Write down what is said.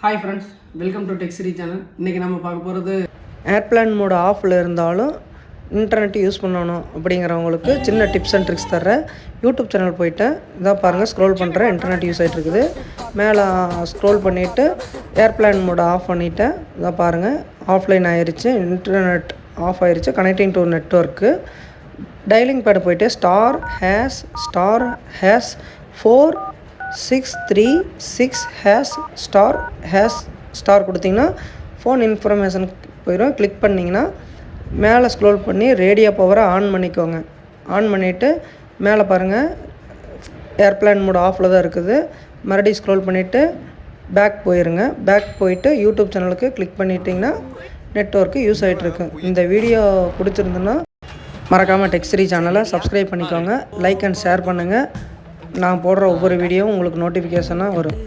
Hi friends welcome to Texry channel இன்றைக்கி நம்ம பார்க்க போகிறது ஏர்பிளான் மோடு ஆஃபில் இருந்தாலும் இன்டர்நெட் யூஸ் பண்ணணும் அப்படிங்கிறவங்களுக்கு சின்ன டிப்ஸ் அண்ட் ட்ரிக்ஸ் தர்றேன். யூடியூப் சேனல் போயிட்டு இதான் பாருங்கள் ஸ்க்ரோல் பண்ணுறேன் இன்டர்நெட் யூஸ் ஆகிட்டு இருக்குது. மேலே ஸ்க்ரோல் பண்ணிவிட்டு ஏர்பிளான் மோடு ஆஃப் பண்ணிவிட்டேன் இதான் பாருங்கள் ஆஃப்லைன் ஆயிடுச்சு இன்டர்நெட் ஆஃப் ஆயிடுச்சு connecting to network dialing pad போயிட்டு star hash star hash four six three six hash star hash star கொடுத்தீங்கன்னா ஃபோன் இன்ஃபர்மேஷன் போயிடும் கிளிக் பண்ணிங்கன்னா மேலே ஸ்க்ரோல் பண்ணி ரேடியோ பவரை ஆன் பண்ணிக்கோங்க. ஆன் பண்ணிவிட்டு மேலே பாருங்கள் ஏர்பிளான் மோட் ஆஃபில் தான் இருக்குது. மறுபடியும் ஸ்க்ரோல் பண்ணிவிட்டு பேக் போயிருங்க. பேக் போயிட்டு யூடியூப் சேனலுக்கு கிளிக் பண்ணிட்டீங்கன்னா நெட்ஒர்க்கு யூஸ் ஆகிட்டுருக்கு இந்த வீடியோ பிடிச்சிருந்துன்னா மறக்காமல் டெக்ஸ்ட்ரி சேனலை சப்ஸ்கிரைப் பண்ணிக்கோங்க. லைக் அண்ட் ஷேர் பண்ணுங்கள் நான் போடுற ஒவ்வொரு வீடியோவும் உங்களுக்கு நோட்டிஃபிகேஷனாக வரும்.